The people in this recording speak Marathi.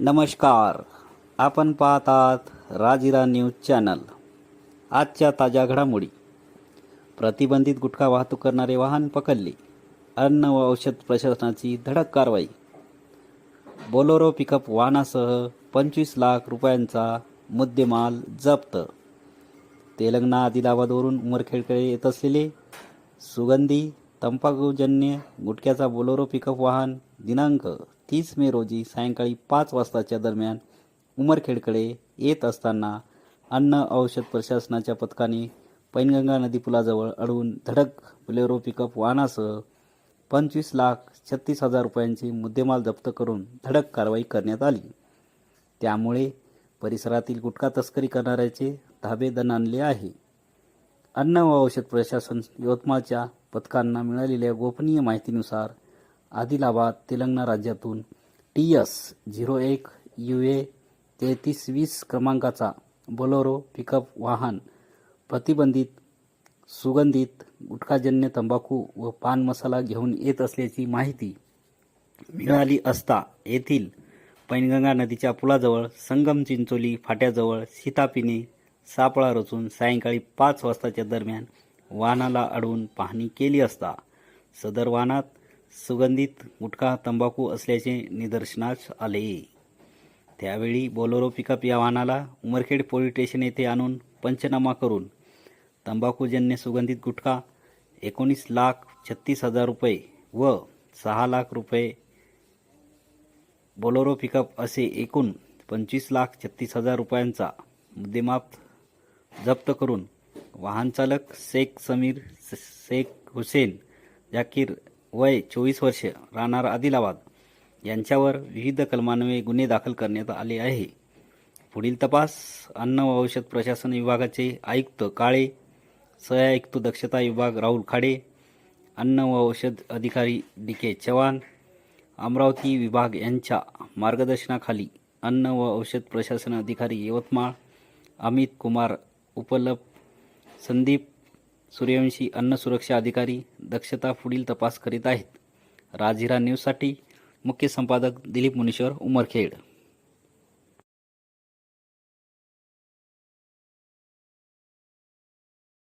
नमस्कार. आपण पाहतात राजिरा न्यूज चॅनल. आजच्या ताज्या घडामोडी. प्रतिबंधित गुटखा वाहतूक करणारे वाहन पकडले. अन्न व औषध प्रशासनाची धडक कारवाई. बोलोरो पिकअप वाहनासह पंचवीस लाख रुपयांचा मुद्देमाल जप्त. तेलंगणा आदिलाबादवरून उमरखेडकडे येत असलेले सुगंधी तंबाखूजन्य गुटख्याचा बोलोरो पिकअप वाहन दिनांक तीस मे रोजी सायंकाळी पाच वाजताच्या दरम्यान उमरखेडकडे येत असताना अन्न औषध प्रशासनाच्या पथकाने पैनगंगा नदी पुलाजवळ अडवून धडक बोलेरो पिकअप वाहनासह पंचवीस लाख छत्तीस हजार रुपयांचे मुद्देमाल जप्त करून धडक कारवाई करण्यात आली. त्यामुळे परिसरातील गुटखा तस्करी करणाऱ्याचे धाबे दणाणले आहे. अन्न व औषध प्रशासन यवतमाळच्या पथकांना मिळालेल्या गोपनीय माहितीनुसार आदिलाबाद तेलंगणा राज्यातून टी एस झिरो एक यू ए तेहतीस वीस क्रमांकाचा बोलोरो पिकअप वाहन प्रतिबंधित सुगंधित गुटखाजन्य तंबाखू व पान मसाला घेऊन येत असल्याची माहिती मिळाली असता येथील पैनगंगा नदीच्या पुलाजवळ संगम चिंचोली फाट्याजवळ सीतापिने सापळा रचून सायंकाळी पाच वाजताच्या दरम्यान वाहनाला अडवून पाहणी केली असता सदर वाहनात सुगंधित गुटखा तंबाखू असल्याचे निदर्शनास आले. त्यावेळी बोलोरो पिकअप या वाहनाला उमरखेड पोलीस स्टेशन येथे आणून पंचनामा करून तंबाखूजन्य सुगंधित गुटखा एकोणीस लाख छत्तीस हजार रुपये व सहा लाख रुपये बोलोरो पिकअप असे एकूण पंचवीस लाख छत्तीस हजार रुपयांचा मुद्देमाप जप्त करून वाहनचालक शेख समीर शेख हुसेन जाकीर वय चोवीस वर्ष राहणार आदिलाबाद. यांच्यावर विविध कलमान्वये गुन्हे दाखल करण्यात आले आहे. पुढील तपास अन्न व औषध प्रशासन विभागाचे आयुक्त काळे सहआयुक्त दक्षता विभाग राहुल खाडे अन्न व औषध अधिकारी डी के चव्हाण अमरावती विभाग यांच्या मार्गदर्शनाखाली अन्न व औषध प्रशासन अधिकारी यवतमाळ अमित कुमार उपलप संदीप सूर्यवंशी अन्न सुरक्षा अधिकारी दक्षता पुढील तपास करीत आहेत. राजिरा न्यूजसाठी मुख्य संपादक दिलीप मुनीश्वर उमरखेड.